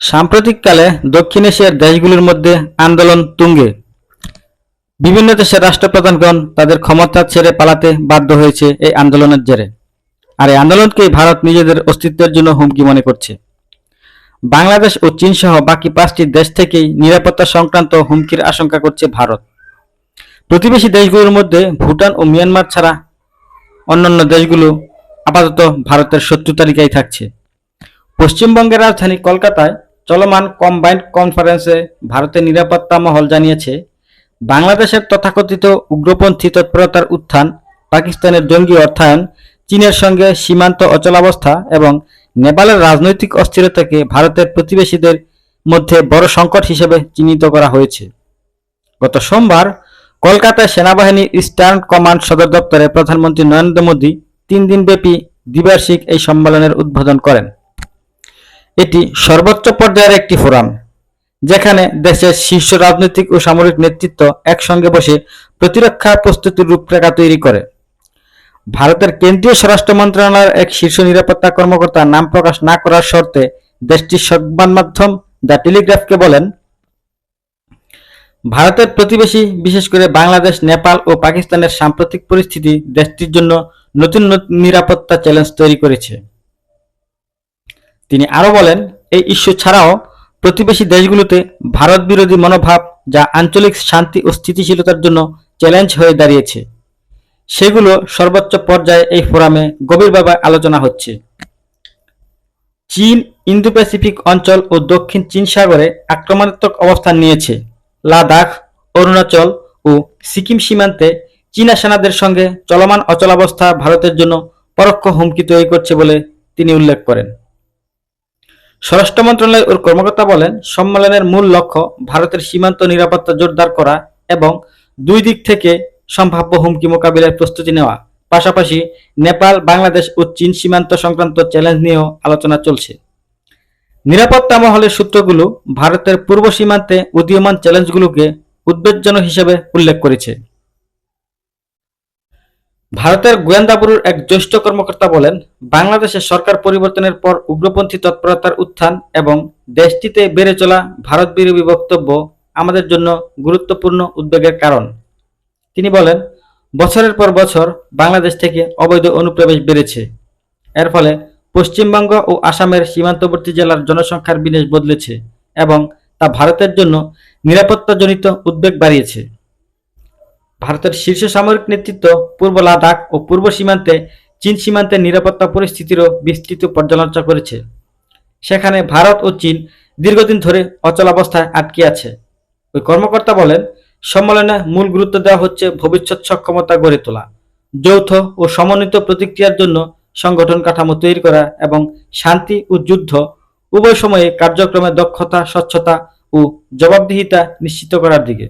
সাম্প্রতিককালে দক্ষিণ এশিয়ার দেশগুলির মধ্যে আন্দোলন তুঙ্গে। বিভিন্ন দেশের রাষ্ট্রপ্রধানগণ তাদের ক্ষমতা ছেড়ে পালাতে বাধ্য হয়েছে এই আন্দোলনের জেরে। আর এই আন্দোলনকেই ভারত নিজেদের অস্তিত্বের জন্য হুমকি মনে করছে। বাংলাদেশ ও চীন সহ বাকি পাঁচটি দেশ থেকেই নিরাপত্তা সংক্রান্ত হুমকির আশঙ্কা করছে ভারত। প্রতিবেশী দেশগুলোর মধ্যে ভুটান ও মিয়ানমার ছাড়া অন্যান্য দেশগুলো আপাতত ভারতের শত্রু তালিকায় থাকছে। পশ্চিমবঙ্গের রাজধানী কলকাতায় চলমান কম্বাইন্ড কনফারেন্সে ভারতের নিরাপত্তা মহল জানিয়েছে, বাংলাদেশের তথাকথিত উগ্রপন্থী তৎপরতার উত্থান, পাকিস্তানের জঙ্গি অর্থায়ন, চীনের সঙ্গে সীমান্ত অচলাবস্থা এবং নেপালের রাজনৈতিক অস্থিরতাকে ভারতের প্রতিবেশীদের মধ্যে বড় সংকট হিসেবে চিহ্নিত করা হয়েছে। গত সোমবার কলকাতায় সেনাবাহিনীর ইস্টার্ন কমান্ড সদর দপ্তরে প্রধানমন্ত্রী নরেন্দ্র মোদী তিন দিনব্যাপী দ্বিবার্ষিক এই সম্মেলনের উদ্বোধন করেন। এটি সর্বোচ্চ পর্যায়ের একটি ফোরাম, যেখানে দেশের শীর্ষ রাজনৈতিক ও সামরিক নেতৃত্ব একসঙ্গে বসে প্রতিরক্ষা প্রস্তুতির রূপরেখা তৈরি করে। ভারতের কেন্দ্রীয় স্বরাষ্ট্র মন্ত্রণালয়ের এক শীর্ষ নিরাপত্তা কর্মকর্তা নাম প্রকাশ না করার শর্তে দেশটির সংবাদ মাধ্যম দ্য টেলিগ্রাফকে বলেন, ভারতের প্রতিবেশী, বিশেষ করে বাংলাদেশ, নেপাল ও পাকিস্তানের সাম্প্রতিক পরিস্থিতি দেশটির জন্য নতুন নিরাপত্তা চ্যালেঞ্জ তৈরি করেছে। তিনি আরও বলেন, এই ইস্যু ছাড়াও প্রতিবেশী দেশগুলোতে ভারত বিরোধী মনোভাব যা আঞ্চলিক শান্তি ও স্থিতিশীলতার জন্য চ্যালেঞ্জ হয়ে দাঁড়িয়েছে, সেগুলো সর্বোচ্চ পর্যায়ে এই ফোরামে গভীরভাবে আলোচনা হচ্ছে। চীন ইন্দো প্যাসিফিক অঞ্চল ও দক্ষিণ চীন সাগরে আক্রমণাত্মক অবস্থান নিয়েছে। লাদাখ, অরুণাচল ও সিকিম সীমান্তে চীনা সেনাদের সঙ্গে চলমান অচলাবস্থা ভারতের জন্য পরোক্ষ হুমকি তৈরি করছে বলে তিনি উল্লেখ করেন। স্বরাষ্ট্র মন্ত্রণালয়ের ওর কর্মকর্তা বলেন, সম্মেলনের মূল লক্ষ্য ভারতের সীমান্ত নিরাপত্তা জোরদার করা এবং দুই দিক থেকে সম্ভাব্য হুমকি মোকাবিলার প্রস্তুতি নেওয়া। পাশাপাশি নেপাল, বাংলাদেশ ও চীন সীমান্ত সংক্রান্ত চ্যালেঞ্জ নিয়েও আলোচনা চলছে। নিরাপত্তা মহলের সূত্রগুলো ভারতের পূর্ব সীমান্তে উদীয়মান চ্যালেঞ্জগুলোকে উদ্বেগজনক হিসেবে উল্লেখ করেছে। ভারতের গোয়েন্দা ব্যুরোর এক জ্যেষ্ঠ কর্মকর্তা বলেন বাংলাদেশের সরকার পরিবর্তনের পর উগ্রপন্থী তৎপরতার উত্থান এবং দেশটিতে বেড়ে চলা ভারত বিরোধী বক্তব্য আমাদের জন্য গুরুত্বপূর্ণ উদ্বেগের কারণ। তিনি বলেন, বছরের পর বছর বাংলাদেশ থেকে অবৈধ অনুপ্রবেশ বেড়েছে। এর ফলে পশ্চিমবঙ্গ ও আসামের সীমান্তবর্তী জেলার জনসংখ্যার বিন্যাস বদলেছে এবং তা ভারতের জন্য নিরাপত্তাজনিত উদ্বেগ বাড়িয়েছে। ভারতের শীর্ষ সামরিক নেতৃত্ব পূর্ব লাদাখ ও পূর্ব সীমান্তে, চীন সীমান্তের নিরাপত্তা পরিস্থিতিরও বিস্তৃত পর্যালোচনা করেছে। সেখানে ভারত ও চীন দীর্ঘদিন ধরে অচলাবস্থায় আটকে আছে। ওই কর্মকর্তা বলেন, সম্মেলনে মূল গুরুত্ব দেওয়া হচ্ছে ভবিষ্যৎ সক্ষমতা গড়ে তোলা, যৌথ ও সমন্বিত প্রতিক্রিয়ার জন্য সংগঠন কাঠামো তৈরি করা এবং শান্তি ও যুদ্ধ উভয় সময়ে কার্যক্রমে দক্ষতা, স্বচ্ছতা ও জবাবদিহিতা নিশ্চিত করার দিকে।